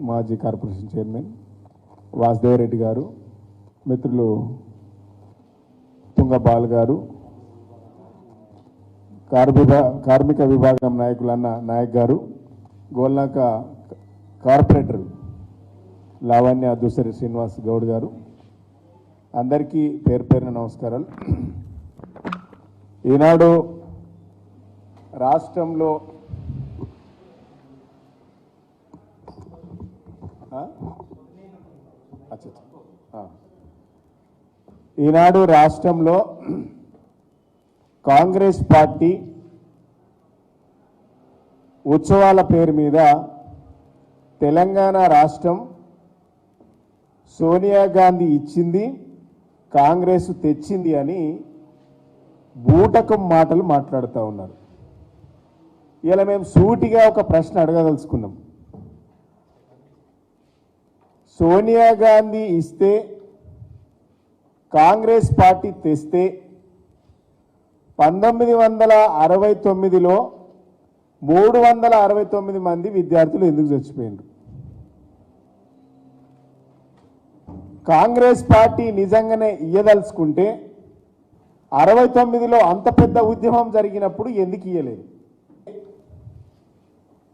మాజీ corporation chairman Vasudeva Reddy గారు మిత్రులు తుంగబాల్ గారు కార్మిక కార్మిక విభాగం నాయకులన్న నాయక్ గారు గోల్నాక కార్పొరేటర్ లావణ్య దుసరి శ్రీనివాస్ గౌడ్ గారు. అందరికీ పేరు పేరున నమస్కారాలు. ఈనాడు రాష్ట్రంలో ఆ? అచ్చా, అచ్చా. ఆ. ఈనాడు రాష్ట్రంలో కాంగ్రెస్ పార్టీ ఉత్సవాల పేరు మీద తెలంగాణ రాష్ట్రం సోనియా గాంధీ ఇచ్చింది కాంగ్రెస్ తెచ్చింది అని బూటకం మాటలు మాట్లాడుతూ ఉన్నారు. ఇలా మేము సూటిగా ఒక ప్రశ్న అడగదలుచుకున్నాం. సోనియా గాంధీ ఇస్తే కాంగ్రెస్ పార్టీ తెస్తే పంతొమ్మిది వందల అరవై తొమ్మిదిలో మూడు వందల అరవై తొమ్మిది మంది విద్యార్థులు ఎందుకు చచ్చిపోయిండ్రు కాంగ్రెస్ పార్టీ నిజంగానే ఇయ్యదలుచుకుంటే అరవై తొమ్మిదిలో అంత పెద్ద ఉద్యమం జరిగినప్పుడు ఎందుకు ఇయ్యలేదు?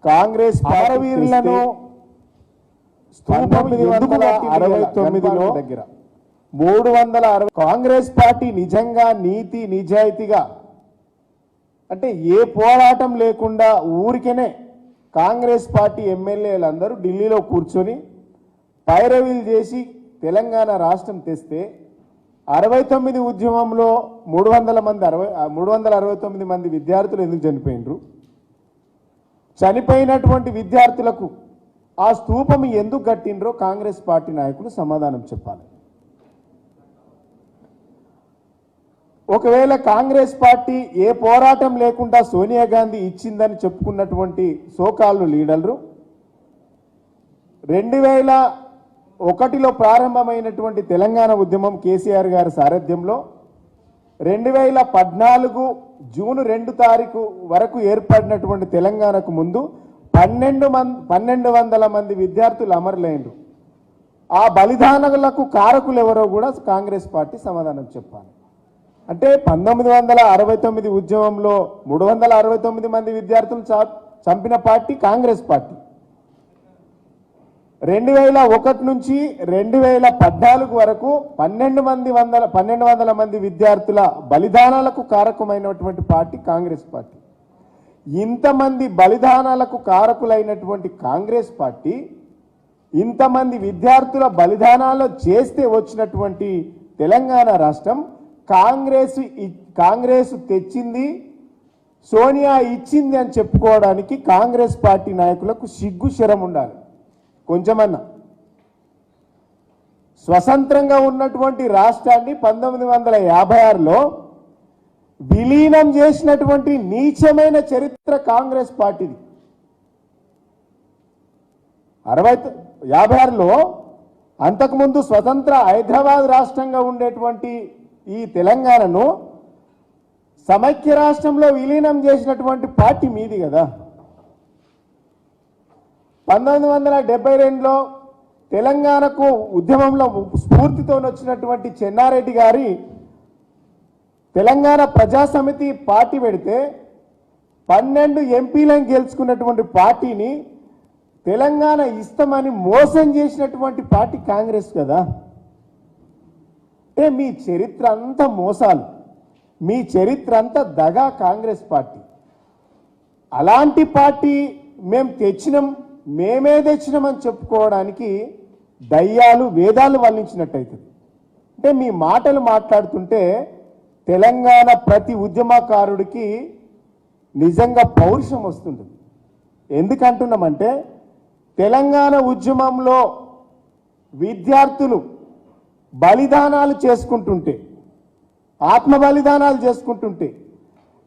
కాంగ్రెస్ పంతొమ్మిది వందల అరవై తొమ్మిదిలో దగ్గర మూడు వందల అరవై కాంగ్రెస్ పార్టీ నిజంగా నీతి నిజాయితీగా అంటే ఏ పోరాటం లేకుండా ఊరికనే కాంగ్రెస్ పార్టీ ఎమ్మెల్యేలందరూ ఢిల్లీలో కూర్చొని పైరవీలు చేసి తెలంగాణ రాష్ట్రం తెస్తే అరవై తొమ్మిది ఉద్యమంలో మూడు వందల మంది అరవై మూడు వందల అరవై తొమ్మిది మంది విద్యార్థులు ఎందుకు చనిపోయినరు చనిపోయినటువంటి విద్యార్థులకు ఆ స్తూపం ఎందుకు కట్టినరో కాంగ్రెస్ పార్టీ నాయకులు సమాధానం చెప్పాలి. ఒకవేళ కాంగ్రెస్ పార్టీ ఏ పోరాటం లేకుండా సోనియా గాంధీ ఇచ్చిందని చెప్పుకున్నటువంటి సోకాళ్ళు లీడర్లు రెండు వేల ఒకటిలో ప్రారంభమైనటువంటి తెలంగాణ ఉద్యమం కేసీఆర్ గారి సారథ్యంలో రెండు వేల పద్నాలుగు జూన్ రెండు తారీఖు వరకు ఏర్పడినటువంటి తెలంగాణకు ముందు పన్నెండు మంది పన్నెండు వందల మంది విద్యార్థులు అమరులైనరు ఆ బలిదానాలకు కారకులు ఎవరో కూడా కాంగ్రెస్ పార్టీ సమాధానం చెప్పాలి. అంటే పంతొమ్మిది వందల అరవై తొమ్మిది ఉద్యమంలో మూడు వందల అరవై తొమ్మిది మంది విద్యార్థులు చా- చంపిన పార్టీ కాంగ్రెస్ పార్టీ. రెండు వేల ఒకటి నుంచి రెండు వేల పద్నాలుగు వరకు పన్నెండు మంది వందల పన్నెండు వందల మంది విద్యార్థుల బలిదానాలకు కారకమైనటువంటి పార్టీ కాంగ్రెస్ పార్టీ. ఇంతమంది బలిదానాలకు కారకులైనటువంటి కాంగ్రెస్ పార్టీ ఇంతమంది విద్యార్థుల బలిదానాలు చేస్తే వచ్చినటువంటి తెలంగాణ రాష్ట్రం కాంగ్రెస్ ఇ- కాంగ్రెస్ తెచ్చింది సోనియా ఇచ్చింది అని చెప్పుకోవడానికి కాంగ్రెస్ పార్టీ నాయకులకు సిగ్గు శరం ఉండాలి. కొంచెమన్నా. స్వతంత్రంగా ఉన్నటువంటి రాష్ట్రాన్ని పంతొమ్మిది వందల యాభై ఆరులో విలీనం చేసినటువంటి నీచమైన చరిత్ర కాంగ్రెస్ పార్టీది. అరవై యాభై ఆరులో అంతకుముందు స్వతంత్ర హైదరాబాద్ రాష్ట్రంగా ఉండేటువంటి ఈ తెలంగాణను సమైక్య రాష్ట్రంలో విలీనం చేసినటువంటి పార్టీ మీది కదా. పంతొమ్మిది వందల డెబ్బై రెండులో తెలంగాణకు ఉద్యమంలో స్ఫూర్తితో వచ్చినటువంటి చెన్నారెడ్డి గారి తెలంగాణ ప్రజాసమితి పార్టీ పెడితే పన్నెండు ఎంపీలను గెలుచుకున్నటువంటి పార్టీని తెలంగాణ ఇస్తామని మోసం చేసినటువంటి పార్టీ కాంగ్రెస్ కదా. అంటే మీ చరిత్ర అంతా మోసాలు. మీ చరిత్ర అంతా దగా కాంగ్రెస్ పార్టీ. అలాంటి పార్టీ మేము తెచ్చినాం మేమే తెచ్చినామని చెప్పుకోవడానికి దయ్యాలు వేదాలు వల్లించినట్టయితుంది. అంటే మీ మాటలు మాట్లాడుతుంటే తెలంగాణ ప్రతి ఉద్యమకారుడికి నిజంగా పౌరుషం వస్తుంది. ఎందుకంటున్నామంటే తెలంగాణ ఉద్యమంలో విద్యార్థులు బలిదానాలు చేసుకుంటుంటే ఆత్మ బలిదానాలు చేసుకుంటుంటే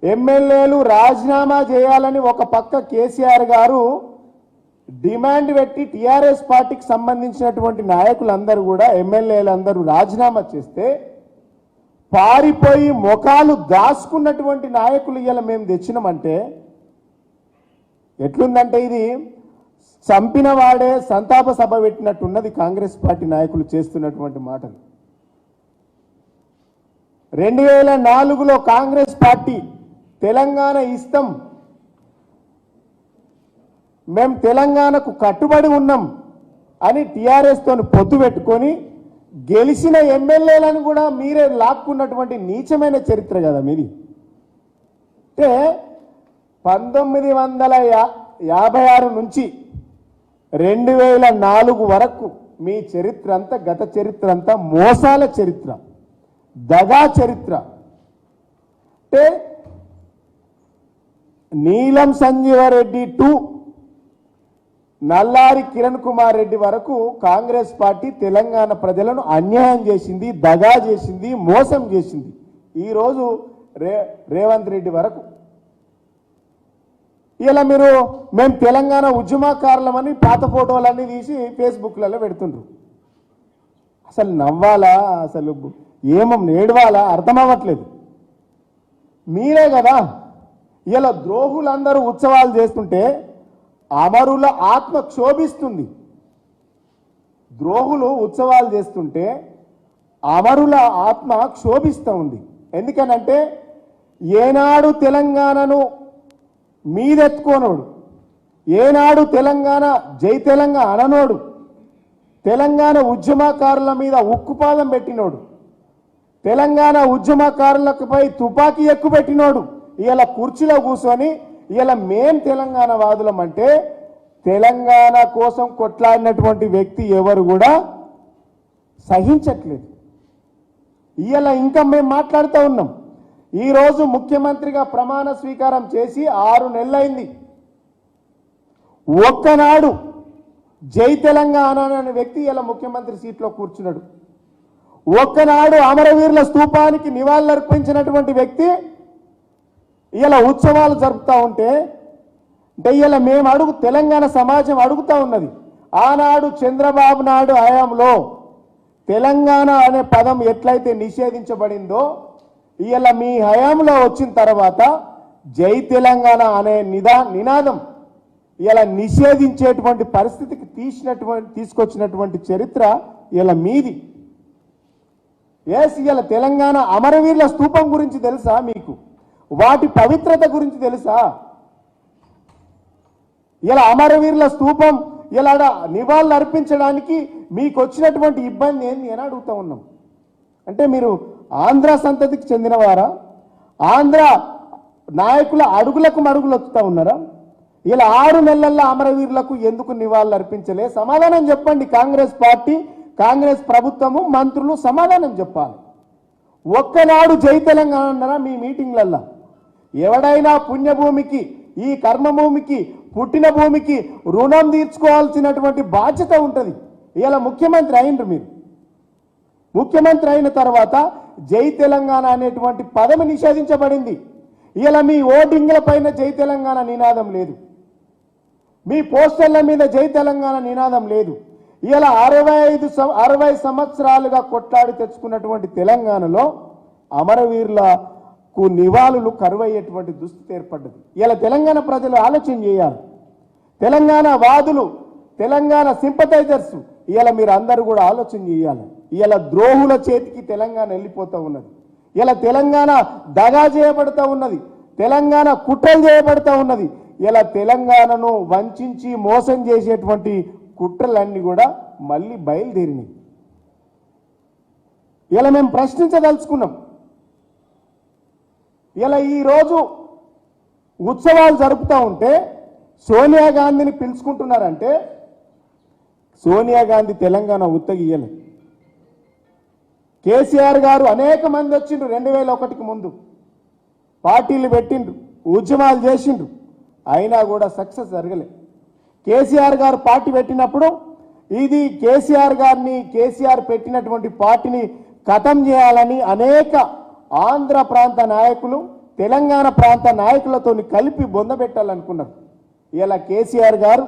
ఎమ్మెల్యేలు రాజీనామా చేయాలని ఒక పక్క కేసీఆర్ గారు డిమాండ్ పెట్టి టిఆర్ఎస్ పార్టీకి సంబంధించినటువంటి నాయకులందరూ కూడా ఎమ్మెల్యేలందరూ రాజీనామా చేస్తే పారిపోయి ముఖాలు దాచుకున్నటువంటి నాయకులు ఇవాళ మేము తెచ్చినామంటే ఎట్లుందంటే ఇది? చంపిన వాడే సంతాప సభ పెట్టినట్టున్నది కాంగ్రెస్ పార్టీ నాయకులు చేస్తున్నటువంటి మాటలు. రెండు వేల నాలుగులో కాంగ్రెస్ పార్టీ తెలంగాణ ఇస్తాం. మేము తెలంగాణకు కట్టుబడి ఉన్నాం అని టీఆర్ఎస్ తోని పొత్తు పెట్టుకొని గెలిచిన ఎమ్మెల్యేలను కూడా మీరే లాక్కున్నటువంటి నీచమైన చరిత్ర కదా మీది. అంటే పంతొమ్మిది వందల యాభై ఆరు నుంచి రెండు వేల నాలుగు వరకు మీ చరిత్ర అంతా గత చరిత్ర అంతా మోసాల చరిత్ర దగా చరిత్ర. అంటే నీలం సంజీవరెడ్డి టు నల్లారి కిరణ్ కుమార్ రెడ్డి వరకు కాంగ్రెస్ పార్టీ తెలంగాణ ప్రజలను అన్యాయం చేసింది దగా చేసింది మోసం చేసింది. ఈరోజు రే రేవంత్ రెడ్డి వరకు ఇలా మీరు మేము తెలంగాణ ఉద్యమకారులమని పాత ఫోటోలన్నీ తీసి ఫేస్బుక్లలో పెడుతుండ్రు. అసలు నవ్వాలా? అసలు ఏమో నేడవాలా? అర్థం అవ్వట్లేదు మీరే కదా ఇలా ద్రోహులందరూ ఉత్సవాలు చేస్తుంటే అమరుల ఆత్మ క్షోభిస్తుంది. ద్రోహులు ఉత్సవాలు చేస్తుంటే అమరుల ఆత్మ క్షోభిస్తూ ఉంది. ఎందుకనంటే ఏనాడు తెలంగాణను మీదెత్తుకోనోడు ఏనాడు తెలంగాణ జై తెలంగాణ అననోడు. తెలంగాణ ఉద్యమకారుల మీద ఉక్కుపాదం పెట్టినోడు. తెలంగాణ ఉద్యమకారులపై తుపాకీ ఎక్కుపెట్టినోడు ఇలా కుర్చీలో కూర్చొని ఇలా మేం తెలంగాణ వాదులం అంటే తెలంగాణ కోసం కొట్లాడినటువంటి వ్యక్తి ఎవరు కూడా సహించట్లేదు. ఇలా ఇంకా మేము మాట్లాడుతూ ఉన్నాం. ఈరోజు ముఖ్యమంత్రిగా ప్రమాణ స్వీకారం చేసి ఆరు నెలలైంది. ఒక్కనాడు జై తెలంగాణ అనే వ్యక్తి ఇలా ముఖ్యమంత్రి సీట్లో కూర్చున్నాడు. ఒక్కనాడు అమరవీరుల స్తూపానికి నివాళులర్పించినటువంటి వ్యక్తి ఇలా ఉత్సవాలు జరుపుతూ ఉంటే అంటే ఇలా మేము అడుగు తెలంగాణ సమాజం అడుగుతూ ఉన్నది. ఆనాడు చంద్రబాబు నాయుడు హయాంలో తెలంగాణ అనే పదం ఎట్లయితే నిషేధించబడిందో ఇలా మీ హయాంలో వచ్చిన తర్వాత జై తెలంగాణ అనే నిదా నినాదం ఇలా నిషేధించేటువంటి పరిస్థితికి తీసినటువంటి తీసుకొచ్చినటువంటి చరిత్ర ఇలా మీది. ఎస్ ఇలా తెలంగాణ అమరవీరుల స్థూపం గురించి తెలుసా మీకు? వాటి పవిత్రత గురించి తెలుసా? ఇలా అమరవీరుల స్థూపం ఇలా నివాళులు అర్పించడానికి మీకు వచ్చినటువంటి ఇబ్బంది ఏంది అని అడుగుతా ఉన్నాం. అంటే మీరు ఆంధ్ర సంతతికి చెందినవారా? ఆంధ్ర నాయకుల అడుగులకు మడుగులు వస్తూ ఉన్నారా? ఇలా ఆరు నెలల్లో అమరవీరులకు ఎందుకు నివాళులు అర్పించలే? సమాధానం చెప్పండి కాంగ్రెస్ పార్టీ కాంగ్రెస్ ప్రభుత్వము మంత్రులు సమాధానం చెప్పాలి. ఒక్కనాడు జై తెలంగాణ అన్నారా మీ మీటింగ్లల్లో? ఎవడైనా పుణ్యభూమికి ఈ కర్మభూమికి పుట్టిన భూమికి రుణం తీర్చుకోవాల్సినటువంటి బాధ్యత ఉంటుంది. ఇలా ముఖ్యమంత్రి అయినరు మీరు. ముఖ్యమంత్రి అయిన తర్వాత జై తెలంగాణ అనేటువంటి పదం నిషేధించబడింది. ఇలా మీ ఓటింగ్ల పైన జై తెలంగాణ నినాదం లేదు. మీ పోస్టర్ల మీద జై తెలంగాణ నినాదం లేదు. ఇలా అరవై ఐదు అరవై సంవత్సరాలుగా కొట్లాడి తెచ్చుకున్నటువంటి తెలంగాణలో అమరవీరులకు నివాళులు కరువయ్యేటువంటి దుస్థితి ఏర్పడ్డది. ఇలా తెలంగాణ ప్రజలు ఆలోచన చేయాలి. తెలంగాణ వాదులు తెలంగాణ సింపథైజర్స్. ఇవాళ మీరు అందరూ కూడా ఆలోచన చేయాలి. ఇలా ద్రోహుల చేతికి తెలంగాణ వెళ్ళిపోతూ ఉన్నది. ఇలా తెలంగాణ దగా చేయబడుతూ ఉన్నది. తెలంగాణ కుట్రలు చేయబడతా ఉన్నది. ఇలా తెలంగాణను వంచి మోసం చేసేటువంటి కుట్రలన్నీ కూడా మళ్ళీ బయలుదేరినాయి. ఇలా మేము ప్రశ్నించదలుచుకున్నాం. ఇలా ఈరోజు ఉత్సవాలు జరుపుతూ ఉంటే సోనియా గాంధీని పిలుచుకుంటున్నారంటే సోనియా గాంధీ తెలంగాణ ఉత్తగియ్యలే కేసీఆర్ గారు అనేక మంది వచ్చిండ్రు రెండు వేల ఒకటికి ముందు. పార్టీలు పెట్టిండ్రు ఉద్యమాలు చేసిండ్రు. అయినా కూడా సక్సెస్ జరగలే. కేసీఆర్ గారు పార్టీ పెట్టినప్పుడు ఇది కేసీఆర్ గారిని కేసీఆర్ పెట్టినటువంటి పార్టీని ఖతం చేయాలని అనేక ఆంధ్ర ప్రాంత నాయకులు తెలంగాణ ప్రాంత నాయకులతో కలిపి బొందబెట్టాలనుకున్నారు ఇలా కేసీఆర్ గారు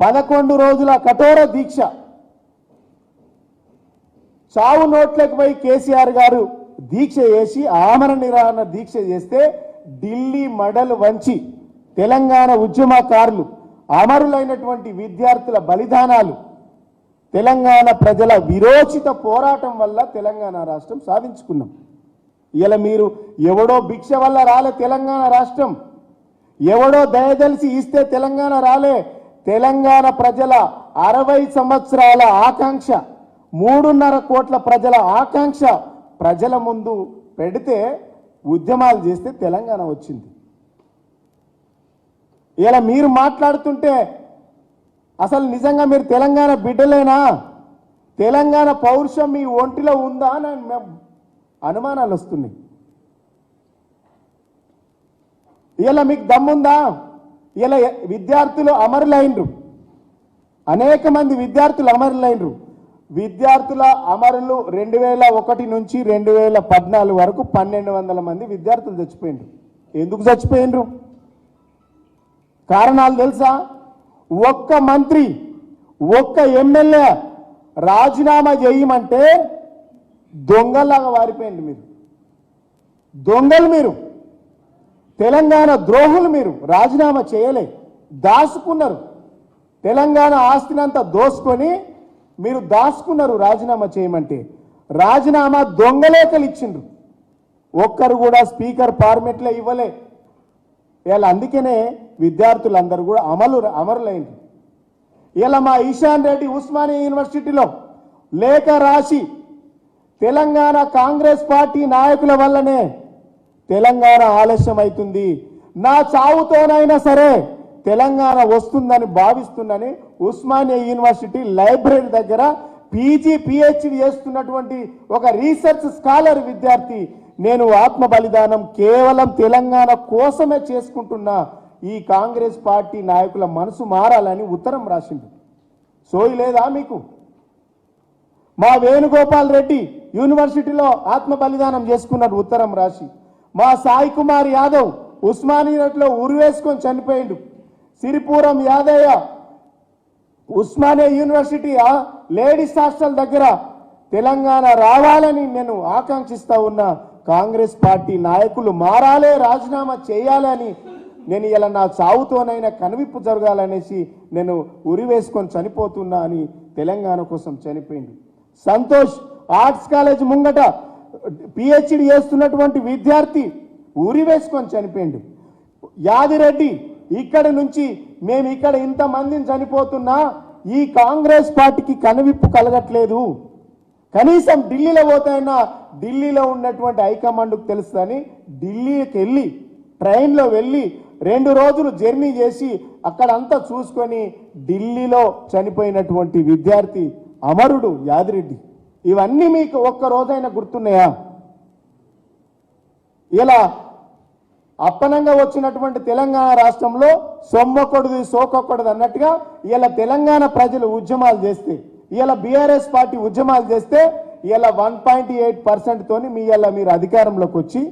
పదకొండు రోజుల కఠోర దీక్ష. చావు నోట్లకు పోయి కేసీఆర్ గారు దీక్ష చేసి ఆమర నిరాహరణ దీక్ష చేస్తే ఢిల్లీ మడలు వంచి తెలంగాణ ఉద్యమకారులు అమరులైనటువంటి విద్యార్థుల బలిదానాలు తెలంగాణ ప్రజల విరోచిత పోరాటం వల్ల తెలంగాణ రాష్ట్రం సాధించుకున్నాం. ఇలా మీరు ఎవడో భిక్ష వల్ల రాలే తెలంగాణ రాష్ట్రం. ఎవడో దయదలిసి ఇస్తే తెలంగాణ రాలే. తెలంగాణ ప్రజల అరవై సంవత్సరాల ఆకాంక్ష మూడున్నర కోట్ల ప్రజల ఆకాంక్ష ప్రజల ముందు పెడితే ఉద్యమాలు చేస్తే తెలంగాణ వచ్చింది. ఇలా మీరు మాట్లాడుతుంటే అసలు నిజంగా మీరు తెలంగాణ బిడ్డలేనా? తెలంగాణ పౌరుషం మీ ఒంటిలో ఉందా అని అనుమానాలు వస్తున్నాయి. ఇలా మీకు దమ్ముందా? ఇలా విద్యార్థులు అమరులైనరు. అనేక మంది విద్యార్థులు అమరులైనరు. విద్యార్థుల అమరులు రెండు వేల ఒకటి నుంచి రెండు వేల పద్నాలుగు వరకు పన్నెండు వందల మంది విద్యార్థులు చచ్చిపోయినరు. ఎందుకు చచ్చిపోయిండ్రు కారణాలు తెలుసా? ఒక్క మంత్రి ఒక్క ఎమ్మెల్యే రాజీనామా చేయమంటే దొంగలాగా వారిపోయింది మీరు. దొంగలు మీరు. తెలంగాణ ద్రోహులు మీరు రాజీనామా చేయలే దాచుకున్నారు. తెలంగాణ ఆస్తినంతా దోసుకొని మీరు దాచుకున్నారు రాజీనామా చేయమంటే. రాజీనామా దొంగలేఖలు ఇచ్చిండ్రు. ఒక్కరు కూడా స్పీకర్ ఫార్మెట్లో ఇవ్వలే. ఇలా అందుకనే విద్యార్థులందరూ కూడా అమలు అమరులైంది ఇలా మా ఈశాన్ రెడ్డి ఉస్మానియా యూనివర్సిటీలో లేఖ రాసి తెలంగాణ కాంగ్రెస్ పార్టీ నాయకుల వల్లనే తెలంగాణ ఆలస్యం అవుతుంది నా చావుతోనైనా సరే తెలంగాణ వస్తుందని భావిస్తుందని ఉస్మానియా యూనివర్సిటీ లైబ్రరీ దగ్గర పీజీ పిహెచ్డి చేస్తున్నటువంటి ఒక రీసెర్చ్ స్కాలర్ విద్యార్థి నేను ఆత్మ బలిదానం కేవలం తెలంగాణ కోసమే చేసుకుంటున్నా. ఈ కాంగ్రెస్ పార్టీ నాయకుల మనసు మారాలని ఉత్తరం రాసింది. సోయి లేదా మీకు? మా వేణుగోపాల్ రెడ్డి యూనివర్సిటీలో ఆత్మ బలిదానం చేసుకున్నాడు ఉత్తరం రాసి. మా సాయి కుమార్ యాదవ్ ఉస్మానియాలో ఉరివేసుకొని చనిపోయిండు. Siripuram Yadaiah Osmania university ladies hostel దగ్గర తెలంగాణ రావాలని నేను ఆకాంక్షిస్తా ఉన్న. కాంగ్రెస్ పార్టీ నాయకులు మారాలే రాజీనామా చేయాలని నేను ఇలా నా చావుతోనైనా కనువిప్పు జరగాలనేసి నేను ఉరి వేసుకొని చనిపోతున్నా అని తెలంగాణ కోసం చనిపోయింది సంతోష్ ఆర్ట్స్ కాలేజ్ ముంగట పిహెచ్డి చేస్తున్నటువంటి విద్యార్థి ఊరి వేసుకొని చనిపోయిండు. యాదిరెడ్డి ఇక్కడ నుంచి మేము ఇక్కడ ఇంతమందిని చనిపోతున్నా ఈ కాంగ్రెస్ పార్టీకి కనువిప్పు కలగట్లేదు. కనీసం ఢిల్లీలో పోతాయినా ఢిల్లీలో ఉన్నటువంటి హైకమాండ్కు తెలుస్తుందని ఢిల్లీకి వెళ్ళి ట్రైన్లో వెళ్ళి రెండు రోజులు జర్నీ చేసి అక్కడంతా చూసుకొని ఢిల్లీలో చనిపోయినటువంటి విద్యార్థి అమరుడు యాదిరెడ్డి. ఇవన్నీ మీకు ఒక్క రోజైనా గుర్తున్నాయా? ఇలా అప్పనంగా వచ్చినటువంటి తెలంగాణ రాష్ట్రంలో సొమ్మొక్కడుది సోకకూడదు అన్నట్టుగా ఇలా తెలంగాణ ప్రజలు ఉద్యమాలు చేస్తే ఇలా బీఆర్ఎస్ పార్టీ ఉద్యమాలు చేస్తే ఇలా వన్ పాయింట్ ఎయిట్ పర్సెంట్తోని మీ ఇలా మీరు అధికారంలోకి వచ్చి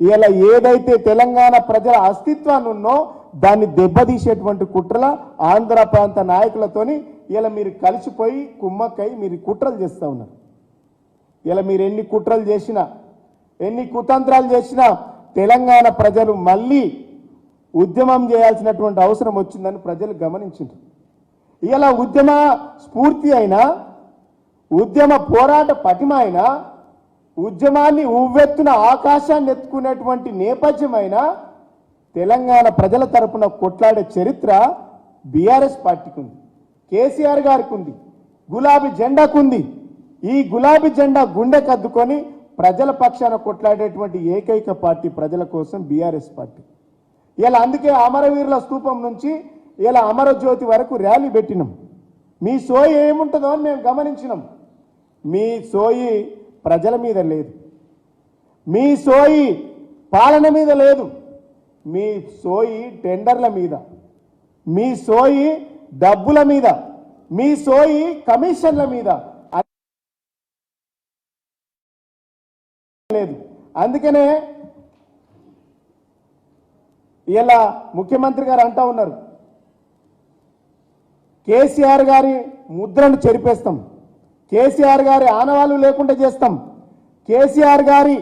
ఇలా ఏదైతే తెలంగాణ ప్రజల అస్తిత్వాన్ని ఉన్నో దాన్ని దెబ్బతీసేటువంటి కుట్రల ఆంధ్ర ప్రాంత నాయకులతోని ఇలా మీరు కలిసిపోయి కుమ్మక్కై మీరు కుట్రలు చేస్తూ ఉన్నారు. ఇలా మీరు ఎన్ని కుట్రలు చేసినా ఎన్ని కుతంత్రాలు చేసినా తెలంగాణ ప్రజలు మళ్ళీ ఉద్యమం చేయాల్సినటువంటి అవసరం వచ్చిందని ప్రజలు గమనించారు ఇలా ఉద్యమ స్ఫూర్తి అయినా ఉద్యమ పోరాట పటిమ అయినా ఉద్యమాన్ని ఉవ్వెత్తున ఆకాశాన్ని ఎత్తుకునేటువంటి నేపథ్యమైన తెలంగాణ ప్రజల తరపున కొట్లాడే చరిత్ర బీఆర్ఎస్ పార్టీకి ఉంది కేసీఆర్ గారికి ఉంది గులాబీ జెండాకు ఉంది. ఈ గులాబీ జెండా గుండె కద్దుకొని ప్రజల పక్షాన కొట్లాడేటువంటి ఏకైక పార్టీ ప్రజల కోసం బీఆర్ఎస్ పార్టీ. ఇలా అందుకే అమరవీరుల స్థూపం నుంచి ఇలా అమరజ్యోతి వరకు ర్యాలీ పెట్టినాం. మీ సోయి ఏముంటుందో అని మేము గమనించినాం. మీ సోయి ప్రజల మీద లేదు. మీ సోయి పాలన మీద లేదు. మీ సోయి టెండర్ల మీద. మీ సోయి డబ్బుల మీద. మీ సోయి కమిషన్ల మీద. అందుకనే ఇలా ముఖ్యమంత్రి గారు అంటా ఉన్నారు కేసీఆర్ గారి ముద్రను చెరిపేస్తాం కేసీఆర్ గారి ఆనవాళ్ళు లేకుండా చేస్తాం కేసీఆర్ గారి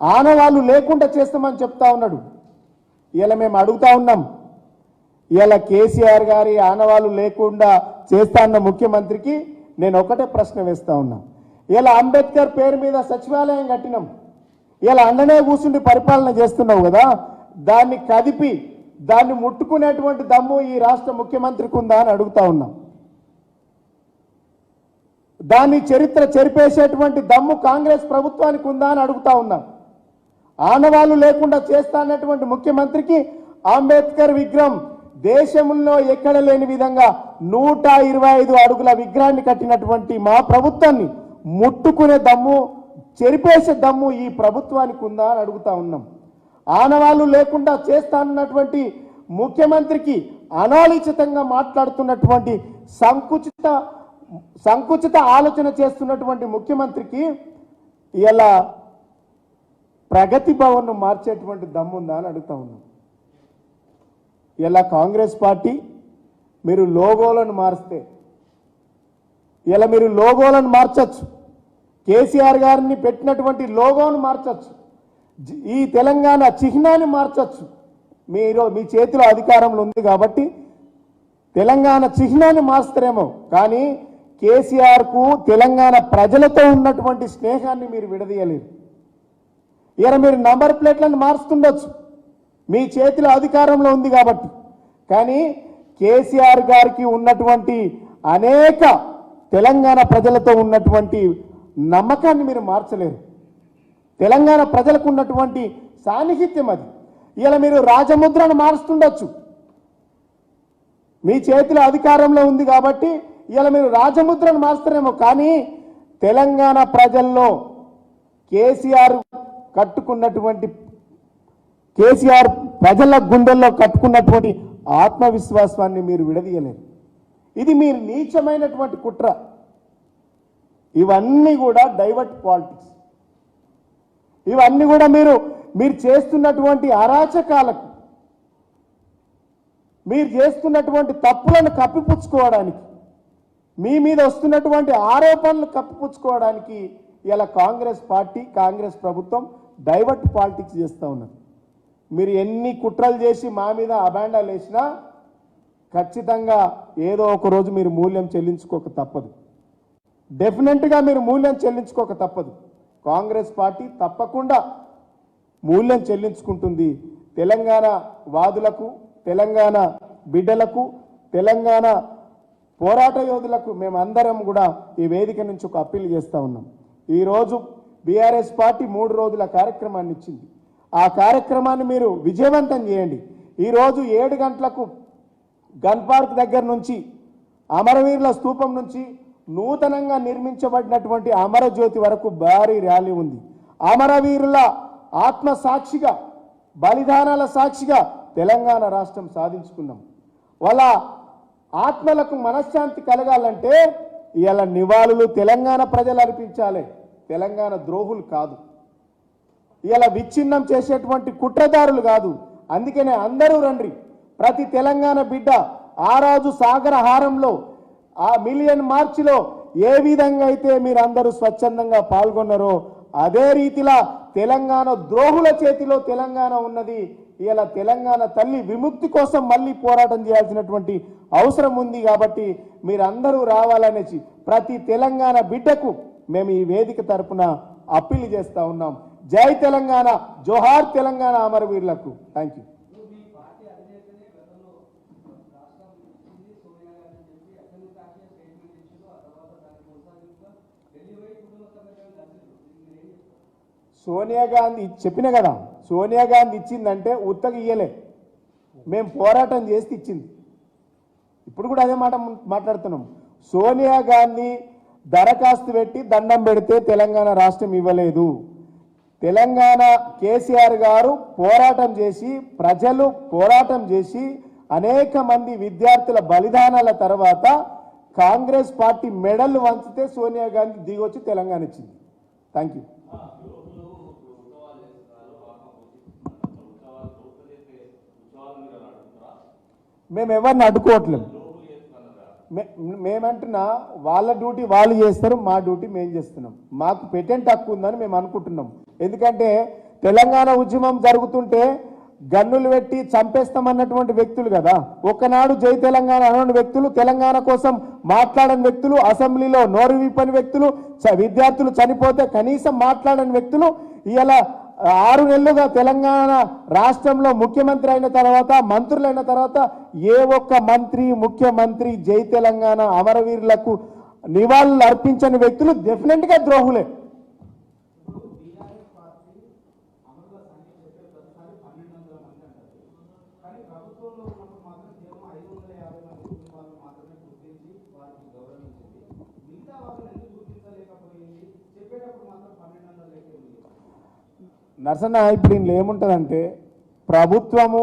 ఆనవాళ్ళు లేకుండా చేస్తామని చెప్తా ఉన్నాడు. ఇలా మేము అడుగుతా ఉన్నాం ఇలా కేసీఆర్ గారి ఆనవాళ్ళు లేకుండా చేస్తా అన్న ముఖ్యమంత్రికి నేను ఒకటే ప్రశ్న వేస్తా ఉన్నాను ఇలా అంబేద్కర్ పేరు మీద సచివాలయం కట్టినాం. ఇలా అండనే కూర్చుండి పరిపాలన చేస్తున్నావు కదా దాన్ని కదిపి దాన్ని ముట్టుకునేటువంటి దమ్ము ఈ రాష్ట్ర ముఖ్యమంత్రికి ఉందా అని అడుగుతా ఉన్నాం. దాన్ని చరిత్ర చెరిపేసేటువంటి దమ్ము కాంగ్రెస్ ప్రభుత్వానికి ఉందా అని అడుగుతా ఉన్నాం. ఆనవాళ్ళు లేకుండా చేస్తా అన్నటువంటి ముఖ్యమంత్రికి అంబేద్కర్ విగ్రహం దేశంలో ఎక్కడ లేని విధంగా నూట ఇరవై ఐదు అడుగుల విగ్రహాన్ని కట్టినటువంటి మా ప్రభుత్వాన్ని ముట్టుకునే దమ్ము చెరిపేసే దమ్ము ఈ ప్రభుత్వానికి ఉందా అని అడుగుతా ఉన్నాం. ఆనవాళ్ళు లేకుండా చేస్తానన్నటువంటి ముఖ్యమంత్రికి అనాలోచితంగా మాట్లాడుతున్నటువంటి సంకుచిత సంకుచిత ఆలోచన చేస్తున్నటువంటి ముఖ్యమంత్రికి ఇలా ప్రగతి భవన్ మార్చేటువంటి దమ్ముందా అని అడుగుతా ఉన్నాం. ఇలా కాంగ్రెస్ పార్టీ మీరు లోగోలను మారిస్తే ఇలా మీరు లోగోలను మార్చచ్చు. కేసీఆర్ గారిని పెట్టినటువంటి లోగోను మార్చచ్చు. ఈ తెలంగాణ చిహ్నాన్ని మార్చచ్చు. మీరు మీ చేతిలో అధికారంలో ఉంది కాబట్టి తెలంగాణ చిహ్నాన్ని మార్స్తారేమో కానీ కేసీఆర్కు తెలంగాణ ప్రజలతో ఉన్నటువంటి స్నేహాన్ని మీరు విడదీయలేరు. ఇక మీరు నంబర్ ప్లేట్లను మారుస్తుండొచ్చు మీ చేతిలో అధికారంలో ఉంది కాబట్టి. కానీ కేసీఆర్ గారికి ఉన్నటువంటి అనేక తెలంగాణ ప్రజలతో ఉన్నటువంటి నమ్మకాన్ని మీరు మార్చలేరు. తెలంగాణ ప్రజలకు ఉన్నటువంటి సాన్నిహిత్యం అది. ఇలా మీరు రాజముద్రను మారుస్తుండొచ్చు. మీ చేతిలో అధికారంలో ఉంది కాబట్టి ఇలా మీరు రాజముద్రను మారుస్తారేమో కానీ తెలంగాణ ప్రజల్లో కేసీఆర్ కట్టుకున్నటువంటి కేసీఆర్ ప్రజల గుండెల్లో కట్టుకున్నటువంటి ఆత్మవిశ్వాసాన్ని మీరు విడదీయలేరు. ఇది మీరు నీచమైనటువంటి కుట్ర. ఇవన్నీ కూడా డైవర్ట్ పాలిటిక్స్ ఇవన్నీ కూడా మీరు మీరు చేస్తున్నటువంటి అరాచకాలకు మీరు చేస్తున్నటువంటి తప్పులను కప్పిపుచ్చుకోవడానికి మీ మీద వస్తున్నటువంటి ఆరోపణలు కప్పిపుచ్చుకోవడానికి ఇలా కాంగ్రెస్ పార్టీ కాంగ్రెస్ ప్రభుత్వం డైవర్ట్ పాలిటిక్స్ చేస్తూ ఉన్నది. మీరు ఎన్ని కుట్రలు చేసి మా మీద అబాండాలు వేసినా ఖచ్చితంగా ఏదో ఒక రోజు మీరు మూల్యం చెల్లించుకోక తప్పదు. డెఫినెట్గా మీరు మూల్యం చెల్లించుకోక తప్పదు. కాంగ్రెస్ పార్టీ తప్పకుండా మూల్యం చెల్లించుకుంటుంది. తెలంగాణ వాదులకు తెలంగాణ బిడ్డలకు తెలంగాణ పోరాట యోధులకు మేమందరం కూడా ఈ వేదిక నుంచి ఒక అప్పీల్ చేస్తూ ఉన్నాం. ఈరోజు బీఆర్ఎస్ పార్టీ మూడు రోజుల కార్యక్రమాన్ని ఇచ్చింది. ఆ కార్యక్రమాన్ని మీరు విజయవంతం చేయండి. ఈరోజు ఏడు గంటలకు గన్ పార్క్ దగ్గర నుంచి అమరవీరుల స్థూపం నుంచి నూతనంగా నిర్మించబడినటువంటి అమరజ్యోతి వరకు భారీ ర్యాలీ ఉంది. అమరవీరుల ఆత్మ సాక్షిగా బలిదానాల సాక్షిగా తెలంగాణ రాష్ట్రం సాధించుకున్నాం. వాళ్ళ ఆత్మలకు మనశ్శాంతి కలగాలంటే ఇలా నివాళులు తెలంగాణ ప్రజలు అర్పించాలి. తెలంగాణ ద్రోహులు కాదు. ఇలా విచ్ఛిన్నం చేసేటువంటి కుట్రదారులు కాదు. అందుకనే అందరూ రండి. ప్రతి తెలంగాణ బిడ్డ ఆ రోజు సాగర హారంలో ఆ మిలియన్ మార్చిలో ఏ విధంగా అయితే మీరు అందరూ స్వచ్ఛందంగా పాల్గొన్నారో అదే రీతిలా తెలంగాణ ద్రోహుల చేతిలో తెలంగాణ ఉన్నది. ఇలా తెలంగాణ తల్లి విముక్తి కోసం మళ్ళీ పోరాటం చేయాల్సినటువంటి అవసరం ఉంది కాబట్టి మీరందరూ రావాలనేసి ప్రతి తెలంగాణ బిడ్డకు మేము ఈ వేదిక తరపున అప్పీల్ చేస్తూ ఉన్నాం. జై తెలంగాణ జోహార్ తెలంగాణ అమరవీరులకు. థ్యాంక్ యూ సోనియా గాంధీ చెప్పిన కదా సోనియా గాంధీ ఇచ్చిందంటే ఉత్తగా ఇయ్యలే. మేము పోరాటం చేసి ఇచ్చింది. ఇప్పుడు కూడా అదే మాట మాట్లాడుతున్నాం. సోనియా గాంధీ దరఖాస్తు పెట్టి దండం పెడితే తెలంగాణ రాష్ట్రం ఇవ్వలేదు. తెలంగాణ కేసీఆర్ గారు పోరాటం చేసి ప్రజలు పోరాటం చేసి అనేక మంది విద్యార్థుల బలిదానాల తర్వాత కాంగ్రెస్ పార్టీ మెడల్ వంచితే సోనియా గాంధీ దిగొచ్చి తెలంగాణ ఇచ్చింది. థ్యాంక్ యూ మేము ఎవరిని అడ్డుకోవట్లేదు. మే- మేమంటున్నా వాళ్ళ డ్యూటీ వాళ్ళు చేస్తారు మా డ్యూటీ మేము చేస్తున్నాం. మాకు పెటెంట్ హక్కు ఉందని మేము అనుకుంటున్నాం. ఎందుకంటే తెలంగాణ ఉద్యమం జరుగుతుంటే గన్నులు పెట్టి చంపేస్తామన్నటువంటి వ్యక్తులు కదా. ఒకనాడు జై తెలంగాణ అన్న వ్యక్తులు తెలంగాణ కోసం మాట్లాడని వ్యక్తులు అసెంబ్లీలో నోరు విప్పని వ్యక్తులు చ- విద్యార్థులు చనిపోతే కనీసం మాట్లాడని వ్యక్తులు ఇలా ఆరు నెలలుగా తెలంగాణ రాష్ట్రంలో ముఖ్యమంత్రి అయిన తర్వాత మంత్రులైన తర్వాత ఏ ఒక్క మంత్రి ముఖ్యమంత్రి జై తెలంగాణ అమరవీరులకు నివాళులు అర్పించని వ్యక్తులు డెఫినెట్గా ద్రోహులే. నరసన్న ఇప్పుడు ఇందులో ఏముంటుందంటే ప్రభుత్వము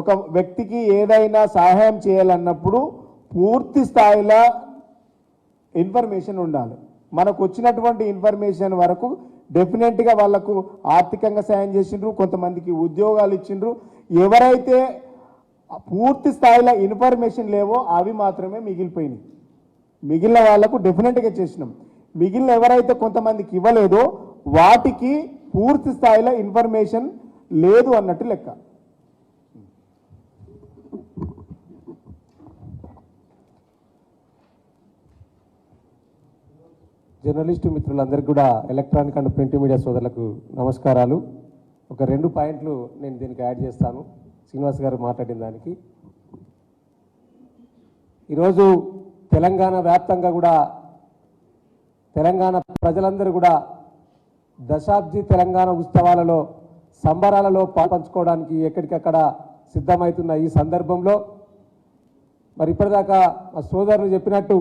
ఒక వ్యక్తికి ఏదైనా సహాయం చేయాలన్నప్పుడు పూర్తి స్థాయిలో ఇన్ఫర్మేషన్ ఉండాలి. మనకు వచ్చినటువంటి ఇన్ఫర్మేషన్ వరకు డెఫినెట్గా వాళ్ళకు ఆర్థికంగా సాయం చేసిండ్రు కొంతమందికి ఉద్యోగాలు ఇచ్చిండ్రు. ఎవరైతే పూర్తి స్థాయిలో ఇన్ఫర్మేషన్ లేవో అవి మాత్రమే మిగిలిపోయినాయి. మిగిలిన వాళ్ళకు డెఫినెట్గా చేసినాం. మిగిలిన ఎవరైతే కొంతమందికి ఇవ్వలేదో వాటికి పూర్తి స్థాయిలో ఇన్ఫర్మేషన్ లేదు అన్నట్టు లెక్క. జర్నలిస్టు మిత్రులందరికీ కూడా ఎలక్ట్రానిక్ అండ్ ప్రింట్ మీడియా సోదరులకు నమస్కారాలు. ఒక రెండు పాయింట్లు నేను దీనికి యాడ్ చేస్తాను. శ్రీనివాస్ గారు మాట్లాడిన దానికి. ఈరోజు తెలంగాణ వ్యాప్తంగా కూడా తెలంగాణ ప్రజలందరూ కూడా దశాబ్ది తెలంగాణ ఉత్సవాలలో సంబరాలలో పాల్పంచుకోవడానికి ఎక్కడికక్కడ సిద్ధమవుతున్న ఈ సందర్భంలో మరి ఇప్పటిదాకా మా సోదరులు చెప్పినట్టు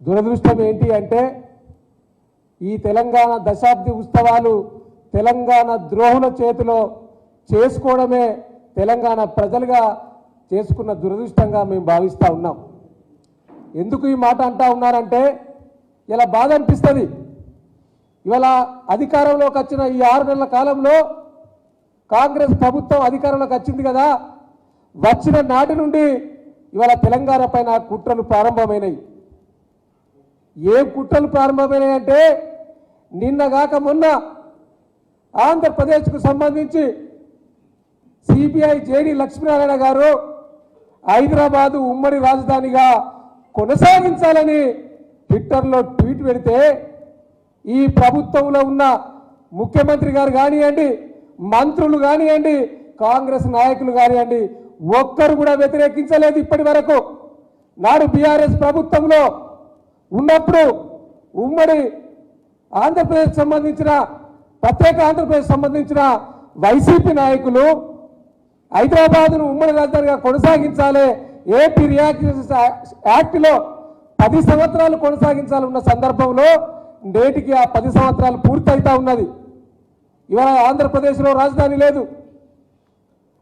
దురదృష్టం ఏంటి అంటే ఈ తెలంగాణ దశాబ్ది ఉత్సవాలు తెలంగాణ ద్రోహుల చేతిలో చేసుకోవడమే తెలంగాణ ప్రజలుగా చేసుకున్న దురదృష్టంగా మేము భావిస్తూ ఉన్నాం. ఎందుకు ఈ మాట అంటా ఉన్నారంటే ఇలా బాధ అనిపిస్తుంది. ఇవాళ అధికారంలోకి వచ్చిన ఈ ఆరు నెలల కాలంలో కాంగ్రెస్ ప్రభుత్వం అధికారంలోకి వచ్చింది కదా. వచ్చిన నాటి నుండి ఇవాళ తెలంగాణ పైన కుట్రలు ప్రారంభమైనాయి. ఏం కుట్రలు ప్రారంభమైనాయంటే నిన్నగాక మొన్న ఆంధ్రప్రదేశ్కు సంబంధించి సిబిఐ జేడి లక్ష్మీనారాయణ గారు హైదరాబాదు ఉమ్మడి రాజధానిగా కొనసాగించాలని ట్విట్టర్లో ట్వీట్ పెడితే ఈ ప్రభుత్వంలో ఉన్న ముఖ్యమంత్రి గారు కానివ్వండి మంత్రులు కానివ్వండి కాంగ్రెస్ నాయకులు కానివ్వండి ఒక్కరు కూడా వ్యతిరేకించలేదు ఇప్పటి వరకు. నాడు బీఆర్ఎస్ ప్రభుత్వంలో ఉన్నప్పుడు ఉమ్మడి ఆంధ్రప్రదేశ్ సంబంధించిన ప్రత్యేక ఆంధ్రప్రదేశ్ సంబంధించిన వైసీపీ నాయకులు హైదరాబాద్ను ఉమ్మడి రాజధానిగా కొనసాగించాలి ఏపీ రియాక్ట్ యాక్ట్లో పది సంవత్సరాలు కొనసాగించాలన్న సందర్భంలో నేటికి ఆ పది సంవత్సరాలు పూర్తయితా ఉన్నది. ఇవాళ ఆంధ్రప్రదేశ్లో రాజధాని లేదు.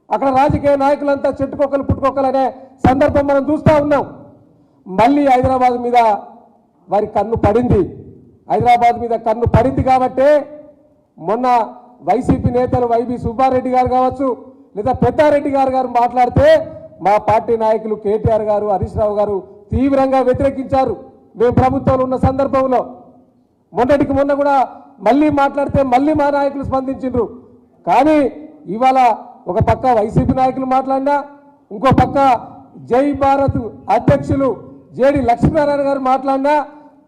అక్కడ రాజకీయ నాయకులంతా చెట్టుకొక్కలు పుట్టుకొక్కలు అనే సందర్భం మనం చూస్తూ ఉన్నాం. మళ్ళీ హైదరాబాద్ మీద వారి కన్ను పడింది. హైదరాబాద్ మీద కన్ను పడింది కాబట్టే మొన్న వైసీపీ నేతలు వైబి సుబ్బారెడ్డి గారు కావచ్చు లేదా పెద్దారెడ్డి గారు గారు మాట్లాడితే మా పార్టీ నాయకులు కేటీఆర్ గారు హరీష్ రావు గారు తీవ్రంగా వ్యతిరేకించారు. మేము ప్రభుత్వంలో ఉన్న సందర్భంలో మొన్నటికి మొన్న కూడా మళ్ళీ మాట్లాడితే మళ్ళీ మా నాయకులు స్పందించిండ్రు. కానీ ఇవాళ ఒక పక్క వైసీపీ నాయకులు మాట్లాడినా ఇంకో పక్క జై భారత్ అధ్యక్షులు జేడి లక్ష్మీనారాయణ గారు మాట్లాడినా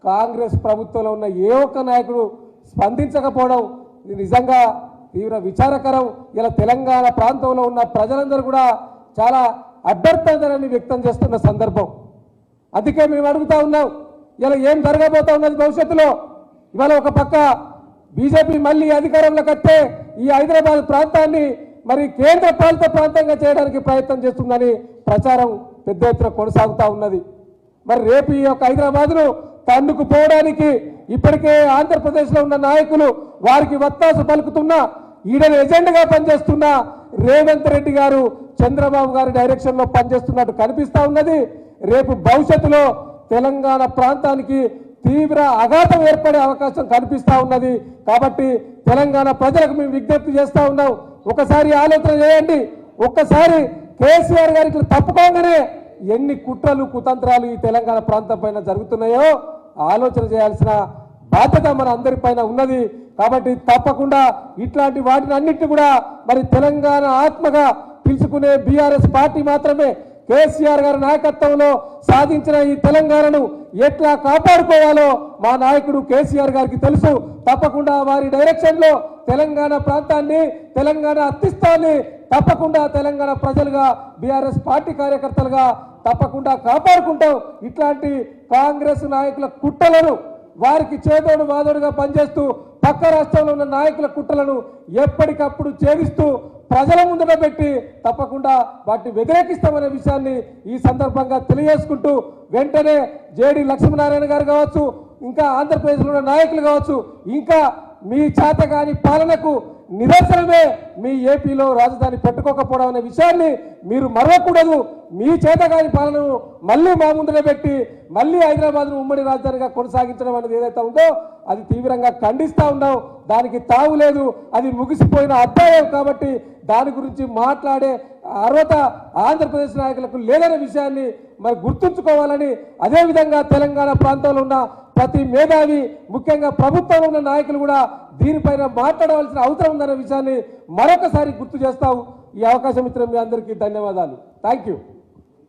కాంగ్రెస్ ప్రభుత్వంలో ఉన్న ఏ ఒక్క నాయకుడు స్పందించకపోవడం ఇది నిజంగా తీవ్ర విచారకరం. ఇలా తెలంగాణ ప్రాంతంలో ఉన్న ప్రజలందరూ కూడా చాలా అభ్యర్థనని వ్యక్తం చేస్తున్న సందర్భం. అందుకే మేము అడుగుతా ఉన్నాం ఇలా ఏం జరగబోతా ఉన్నది భవిష్యత్తులో? ఇవాళ ఒక పక్క బీజేపీ మళ్ళీ అధికారంలోకి వస్తే ఈ హైదరాబాద్ ప్రాంతాన్ని మరి కేంద్ర పాలిత ప్రాంతంగా చేయడానికి ప్రయత్నం చేస్తుందని ప్రచారం పెద్ద ఎత్తున కొనసాగుతా ఉన్నది. మరి రేపు ఈ యొక్క హైదరాబాద్ను తన్నుకు పోవడానికి ఇప్పటికే ఆంధ్రప్రదేశ్లో ఉన్న నాయకులు వారికి వత్తాసు పలుకుతున్న ఈడని ఎజెండాగా పనిచేస్తున్న రేవంత్ రెడ్డి గారు చంద్రబాబు గారి డైరెక్షన్లో పనిచేస్తున్నట్టు కనిపిస్తూ ఉన్నది. రేపు భవిష్యత్తులో తెలంగాణ ప్రాంతానికి తీవ్ర అఘాతం ఏర్పడే అవకాశం కనిపిస్తూ ఉన్నది. కాబట్టి తెలంగాణ ప్రజలకు మేము విజ్ఞప్తి చేస్తూ ఉన్నాం. ఒకసారి ఆలోచన చేయండి. ఒక్కసారి కేసీఆర్ గారికి తప్పుకోగానే ఎన్ని కుట్రలు కుతంత్రాలు ఈ తెలంగాణ ప్రాంతం పైన జరుగుతున్నాయో ఆలోచన చేయాల్సిన బాధ్యత మన అందరిపైన ఉన్నది. కాబట్టి తప్పకుండా ఇట్లాంటి వాటిని అన్నింటినీ కూడా మరి తెలంగాణ ఆత్మగా పిలుచుకునే బీఆర్ఎస్ పార్టీ మాత్రమే కేసీఆర్ గారి నాయకత్వంలో సాధించిన ఈ తెలంగాణను ఎట్లా కాపాడుకోవాలో మా నాయకుడు కేసీఆర్ గారికి తెలుసు. తప్పకుండా వారి డైరెక్షన్లో తెలంగాణ ప్రాంతాన్ని తెలంగాణ అస్తిత్వాన్ని తప్పకుండా తెలంగాణ ప్రజలుగా బీఆర్ఎస్ పార్టీ కార్యకర్తలుగా తప్పకుండా కాపాడుకుంటాం. ఇట్లాంటి కాంగ్రెస్ నాయకుల కుట్రలను వారికి చేదోడు వాదోడుగా పనిచేస్తూ పక్క రాష్ట్రంలో ఉన్న నాయకుల కుట్రలను ఎప్పటికప్పుడు ఛేదిస్తూ ప్రజల ముందట పెట్టి తప్పకుండా వాటిని వ్యతిరేకిస్తామనే విషయాన్ని ఈ సందర్భంగా తెలియజేసుకుంటూ వెంటనే జేడి లక్ష్మీనారాయణ గారు కావచ్చు ఇంకా ఆంధ్రప్రదేశ్లో ఉన్న నాయకులు కావచ్చు ఇంకా మీ చేతగాని పాలనకు నిదర్శనమే మీ ఏపీలో రాజధాని పెట్టుకోకపోవడం అనే విషయాన్ని మీరు మరవకూడదు. మీ చేతగాని పాలనను మళ్ళీ మా ముందర పెట్టి మళ్ళీ హైదరాబాద్ను ఉమ్మడి రాజధానిగా కొనసాగించడం అనేది ఏదైతే ఉందో అది తీవ్రంగా ఖండిస్తూ ఉన్నాం దానికి తావు లేదు. అది ముగిసిపోయిన అధ్యాయం కాబట్టి దాని గురించి మాట్లాడే అర్హత ఆంధ్రప్రదేశ్ నాయకులకు లేదనే విషయాన్ని మరి గుర్తుంచుకోవాలని అదేవిధంగా తెలంగాణ ప్రాంతంలో ఉన్న ప్రతి మేధావి ముఖ్యంగా ప్రభుత్వంలో ఉన్న నాయకులు కూడా దీనిపైన మాట్లాడవలసిన అవసరం ఉందనే విషయాన్ని మరొకసారి గుర్తు చేస్తావు. ఈ అవకాశం ఇచ్చిన మీ అందరికీ ధన్యవాదాలు. Thank you